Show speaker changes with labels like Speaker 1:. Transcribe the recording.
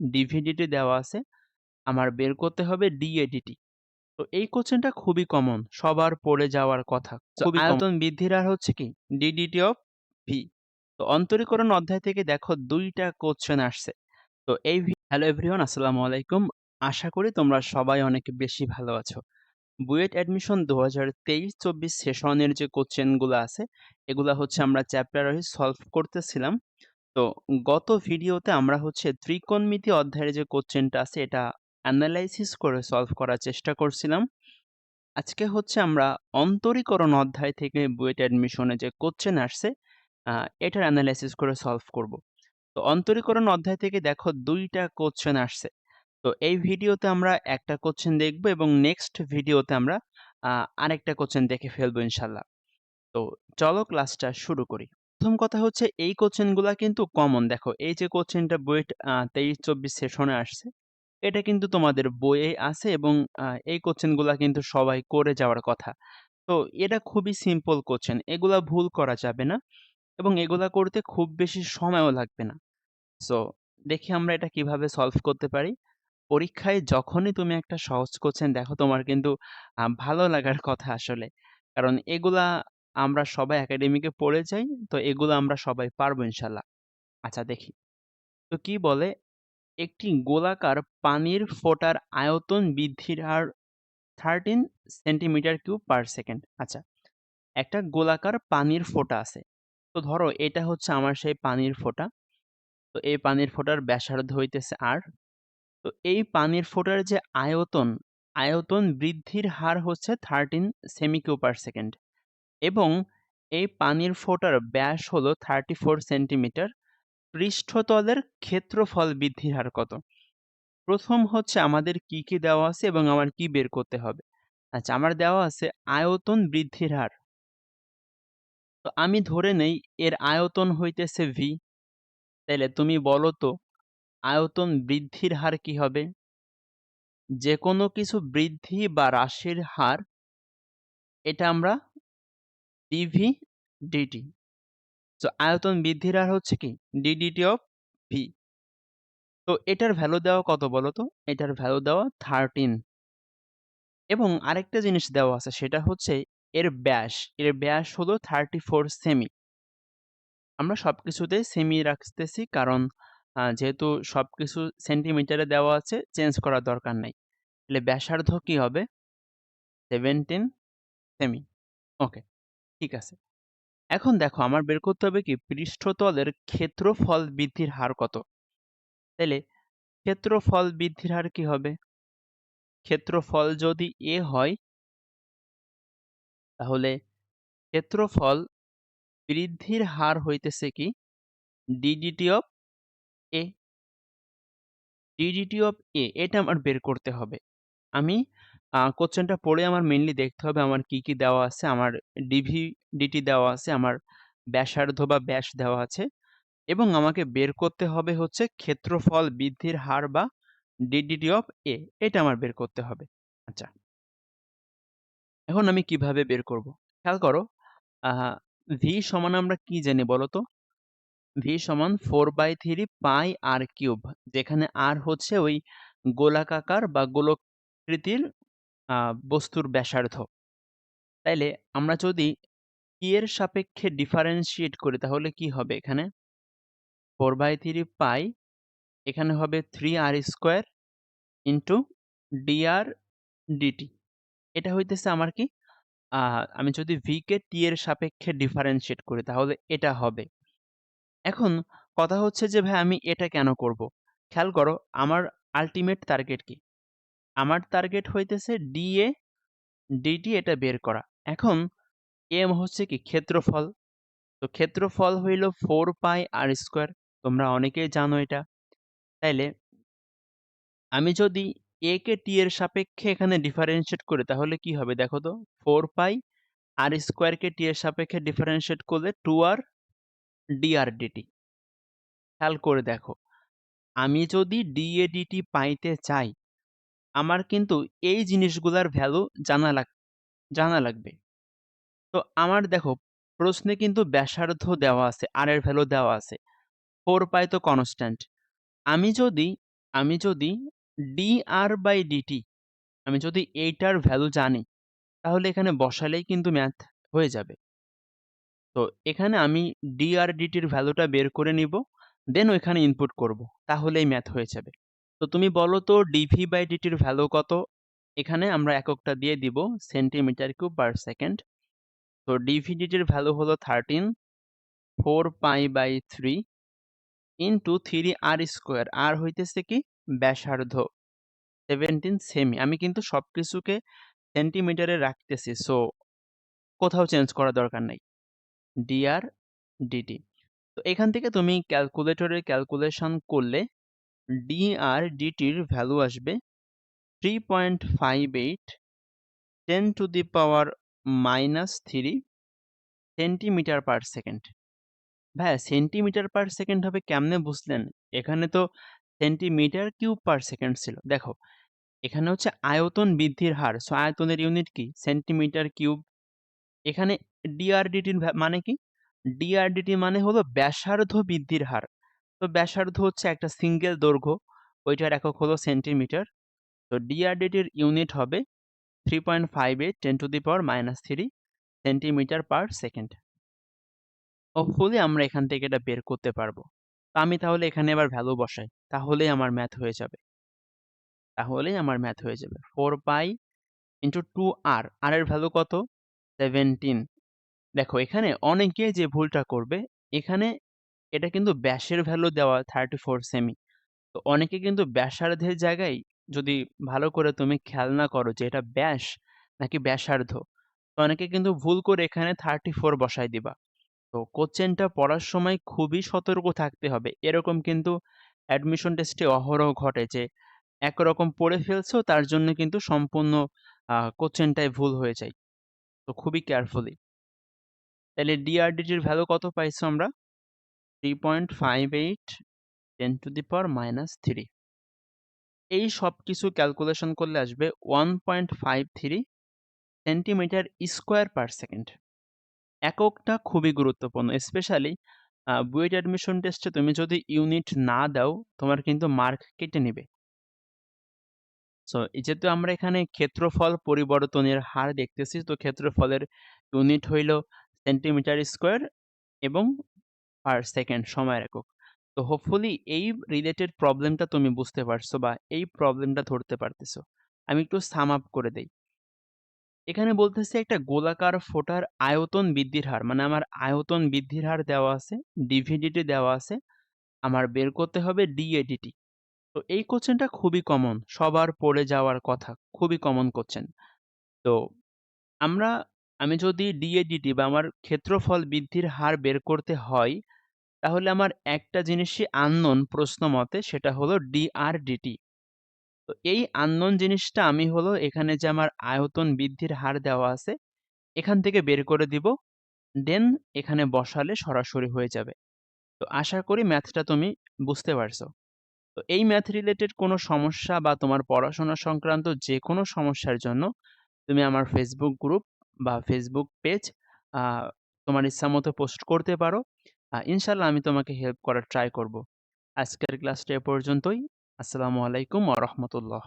Speaker 1: ডিভিডিটি দেওয়া আছে। আমার বের করতে হবে ডিএডিটি। তো এই কোশ্চেনটা খুবই কমন। সবার পড়ে যাওয়ার কথা। আয়তন বৃদ্ধির হার হচ্ছে কি? DDT of V. তো অন্তরীকরণ অধ্যায় থেকে দেখো ২ টা কোশ্চেন আসছে। তো এই হ্যালো এভরিওয়ান আসসালামু আলাইকুম। আশা করি তোমরা সবাই অনেক বেশি ভালো আছো। বুয়েট অ্যাডমিশন ২০২৩-২৪ সেশনের যে কোশ্চেনগুলো আছে, এগুলা হচ্ছে আমরা চ্যাপ্টার ওয়াইজ সলভ করতেছিলাম। তো গত ভিডিওতে আমরা হচ্ছে ত্রিকোণমিতি অধ্যায়ের যে কোশ্চেনটা আছে এটা অ্যানালাইসিস করে সলভ করার চেষ্টা করছিলাম। আজকে হচ্ছে আমরা অন্তরীকরণ অধ্যায় থেকে বুয়েট অ্যাডমিশনে যে কোশ্চেন আসছে, এটার অ্যানালাইসিস করে সলভ করব। তো অন্তরীকরণ অধ্যায় থেকে দেখো ২ টা কোশ্চেন আসছে। তো এই ভিডিওতে আমরা একটা কোশ্চেন দেখব এবং নেক্সট ভিডিওতে আমরা আরেকটা কোশ্চেন দেখে ফেলব ইনশাআল্লাহ। তো চলো ক্লাসটা শুরু করি। প্রথম কথা হচ্ছে এই কোশ্চেনগুলা কিন্তু কমন। দেখো এই যে কোশ্চেনটা বুয়েট তেইশ ২৩-২৪ সেশনে আসছে, এটা কিন্তু তোমাদের বইয়ে আছে এবং এই কোশ্চেনগুলা কিন্তু সবাই করে যাওয়ার কথা। তো এটা খুবই সিম্পল কোশ্চেন। এগুলা ভুল করা যাবে না এবং এগুলা করতে খুব বেশি সময়ও লাগবে না। সো দেখি আমরা এটা কীভাবে সলভ করতে পারি। পরীক্ষায় যখনই তুমি একটা সহজ কোশ্চেন দেখো তোমার কিন্তু ভালো লাগার কথা আসলে। কারণ এগুলা আমরা সবাই একাডেমিকে পড়ে যাই। তো এগুলো আমরা সবাই পারব ইনশাল্লাহ আচ্ছা দেখি। তো কি বলে? একটি গোলাকার পানির ফোঁটার আয়তন বৃদ্ধির হার 13 সেন্টিমিটার কিউব পার সেকেন্ড। আচ্ছা। একটা গোলাকার পানির ফোঁটা আছে। তো ধরো এটা হচ্ছে আমার সেই পানির ফোঁটা। তো এই পানির ফোঁটার ব্যাসার্ধ হইতেছে আর তো এই পানির ফোঁটার যে আয়তন, আয়তন বৃদ্ধির হার হচ্ছে 13 সেমি কিউব পার সেকেন্ড এবং এই পানির ফোঁটার ব্যাস হলো 34 সেন্টিমিটার। পৃষ্ঠতলের ক্ষেত্রফল বৃদ্ধির হার কত? প্রথম হচ্ছে আমাদের কি, কি দেওয়া আছে এবং আমার কি বের করতে হবে? আচ্ছা আমার দেওয়া আছে আয়তন বৃদ্ধির হার। তো আমি ধরে নেই এর আয়তন হইতেছে ভি তাইলে তুমি বলো তো আয়তন বৃদ্ধির হার কি হবে? যে কোনো কিছু বৃদ্ধি বা হ্রাসের হার এটা আমরা dv ডিটি তো আয়তন বৃদ্ধির হার হচ্ছে কি? ডিডিটি অফ ভি তো এটার ভ্যালু দেওয়া কত বলো তো? এটার ভ্যালু দেওয়া 13 এবং আরেকটা জিনিস দেওয়া আছে সেটা হচ্ছে এর ব্যাস। এর ব্যাস হলো 34 সেমি। আমরা সবকিছুতেই সেমি রাখতেছি কারণ যেহেতু সব কিছু সেন্টিমিটারে দেওয়া আছে চেঞ্জ করার দরকার নাই। তাহলে ব্যাসার্ধ কি হবে? 17 সেমি। ওকে, ঠিক আছে। এখন দেখো, আমার বের করতে হবে কি পৃষ্ঠতলের ক্ষেত্রফল বৃদ্ধির হার কত? তাইলে ক্ষেত্রফল বৃদ্ধির হার কি হবে? ক্ষেত্রফল যদি a হয়, তাহলে ক্ষেত্রফল বৃদ্ধির হার হইতেছে কি? ddt of a ddt of a, এটা আমার বের করতে হবে। আমি কোশ্চেনটা পড়ে আমার মেইনলি দেখতে হবে আমার কি, কি দেওয়া আছে। আমার dv dt দেওয়া আছে, আমার ব্যাসার্ধ বা ব্যাস দেওয়া আছে এবং আমাকে বের করতে হবে হচ্ছে ক্ষেত্রফল বৃদ্ধির হার বা ddt অফ a এটা আমার বের করতে হবে। আচ্ছা। এখন আমি কীভাবে বের করব? খেয়াল করো v সমান আমরা কি জানি বলো তো? v সমান 4/3 পাই r কিউব যেখানে r হচ্ছে ওই গোলাকার বা গোলকৃতির বস্তুর ব্যাসার্ধ। তাইলে আমরা যদি t এর সাপেক্ষে ডিফারেন্সিয়েট করি, তাহলে কি হবে এখানে? 4/3 পাই এখানে হবে 3r square into dr dt এটা হইতেছে আমার কি? আমি যদি v কে t এর সাপেক্ষে ডিফারেন্সিয়েট করি, তাহলে এটা হবে। এখন কথা হচ্ছে যে, ভাই, আমি এটা কেন করব? খেয়াল করো, আমার আলটিমেট টার্গেট কি? আমার টার্গেট হইতেছে dA dt এটা বের করা। এখন এম হচ্ছে কি ক্ষেত্রফল। তো ক্ষেত্রফল হইল ফোর পাই আর স্কোয়ার তোমরা অনেকেই জানো এটা। তাইলে আমি যদি a কে t এর সাপেক্ষে এখানে ডিফারেন্সিয়েট করি তাহলে কি হবে দেখো তো? ফোর পাই আর স্কয়ার কে t এর সাপেক্ষে ডিফারেনশিয়েট করলে 2r dr dt খেয়াল করে দেখো। আমি যদি dA dt পাইতে চাই, আমার কিন্তু এই জিনিসগুলার ভ্যালু জানা লাগ জানা লাগবে। তো আমার দেখো প্রশ্নে কিন্তু ব্যাসার্ধ দেওয়া আছে, আর এর ভ্যালু দেওয়া আছে। 4 পাই তো কনস্ট্যান্ট। আমি যদি আমি যদি ডি আর বাই ডিটি আমি যদি এইটার ভ্যালু জানি, তাহলে এখানে বসালেই কিন্তু ম্যাথ হয়ে যাবে। তো এখানে আমি dr/dt র ভ্যালুটা বের করে নিব, দেন ওইখানে ইনপুট করব। তাহলেই ম্যাথ হয়ে যাবে। তো তুমি বলো তো ডিভি বাই ডিটির ভ্যালু কত? এখানে আমরা এককটা দিয়ে দিব সেন্টিমিটার কিউব পার সেকেন্ড। তো dv/dt র ভ্যালু হলো 13 4 pi by 3 into 3r square. r হইতেছে কি ব্যাসার্ধ 17 সেমি। আমি কিন্তু সব কিছুকে সেন্টিমিটারে রাখতেছি। সো কোথাও চেঞ্জ করা দরকার নাই। dr dt তো এখান থেকে তুমি ক্যালকুলেটরে ক্যালকুলেশন করলে dr dt র ভ্যালু আসবে 3.58 10 to the power minus 3 centimetre per second. ভাইয়া সেন্টিমিটার পার সেকেন্ড হবে কেমনে বুঝলেন? এখানে তো সেন্টিমিটার কিউব পার সেকেন্ড ছিল। দেখো, এখানে হচ্ছে আয়তন বৃদ্ধির হার। সো আয়তনের ইউনিট কি? Centimetre cube. এখানে ডিআরডিটি মানে কি? ডিআরডিটি মানে হলো ব্যাসার্ধ বৃদ্ধির হার। তো ব্যাসার্ধ হচ্ছে একটা সিঙ্গেল দৈর্ঘ্য। ওইটার একক হলো সেন্টিমিটার। তো ডিআরডিটির ইউনিট হবে 3.58 10 to the power minus three centimetre per second. Hopefully আমরা এখান থেকে এটা বের করতে পারব। আমি তাহলে এখানে এবার ভ্যালু বসাই। তাহলেই আমার ম্যাথ হয়ে যাবে। তাহলেই আমার ম্যাথ হয়ে যাবে। Four pi into two r r এর ভ্যালু কত? 17 দেখো এখানে অনেকেই যে ভুলটা করবে, এখানে এটা কিন্তু ব্যাসের ভ্যালু দেওয়া 34 সেমি। তো অনেকে কিন্তু ব্যাসার্ধের জায়গায় যদি ভালো করে তুমি খেয়াল না করো যে এটা ব্যাস নাকি ব্যাসার্ধ, তো অনেকে কিন্তু ভুল করে এখানে 34 বসায় দিবা। তো কোশ্চেনটা পড়ার সময় খুবই সতর্ক থাকতে হবে। এরকম কিন্তু অ্যাডমিশন টেস্টে অহরহ ঘটে যে একরকম পড়ে ফেলছো তার জন্য কিন্তু সম্পূর্ণ আ কোশ্চেনটাই ভুল হয়ে যায়। তো খুবই কেয়ারফুলি। তাহলে ডিআরডিটির ভ্যালু কত পাইছো আমরা? 3.58 10 টু দি পাওয়ার মাইনাস 3 এই সব কিছু ক্যালকুলেশন করলে আসবে 1.53 সেন্টিমিটার স্কয়ার পার সেকেন্ড। এককটা খুবই গুরুত্বপূর্ণ। স্পেশালি বুয়েট অ্যাডমিশন টেস্টে তুমি যদি ইউনিট না দাও, তোমার কিন্তু মার্ক কেটে নিবে। সো যেহেতু আমরা এখানে ক্ষেত্রফল পরিবর্তনের হার দেখতেছি, তো ক্ষেত্রফলের ইউনিট হইল সেন্টিমিটার স্কয়ার এবং পার সেকেন্ড সময়ের একক। তো হোপফুলি এই রিলেটেড প্রবলেমটা তুমি বুঝতে পারছ বা এই প্রবলেমটা ধরতে পারতেছো। আমি একটু সাম আপ করে দেই। এখানে বলতেছে একটা গোলাকার ফোটার আয়তন বৃদ্ধির হার মানে আমার আয়তন বৃদ্ধির হার দেওয়া আছে, ডিভিডিটি দেওয়া আছে। আমার বের করতে হবে ডিএডিটি। তো এই কোশ্চেনটা খুবই কমন, সবার পড়ে যাওয়ার কথা। খুবই কমন কোশ্চেন। তো আমরা আমি যদি ডিএডিটি বা আমার ক্ষেত্রফল বৃদ্ধির হার বের করতে হয়, তাহলে আমার একটা জিনিসই আননোন প্রশ্ন মতে সেটা হলো ডিআরডিটি। তো এই আননোন জিনিসটা আমি হলো এখানে যে আমার আয়তন বৃদ্ধির হার দেওয়া আছে, এখান থেকে বের করে দিব। দেন এখানে বসালে সরাসরি হয়ে যাবে। তো আশা করি ম্যাথটা তুমি বুঝতে পারছ। তো এই ম্যাথ রিলেটেড কোনো সমস্যা বা তোমার পড়াশোনা সংক্রান্ত যে কোনো সমস্যার জন্য তুমি আমার ফেসবুক গ্রুপ বা ফেসবুক পেজ তোমার তোমার ইচ্ছামতো পোস্ট করতে পারো। ইনশাল্লাহ আমি তোমাকে হেল্প করার ট্রাই করব। আজকের ক্লাসটা এ পর্যন্তই। আসসালামু আলাইকুম ওয়া রাহমাতুল্লাহ।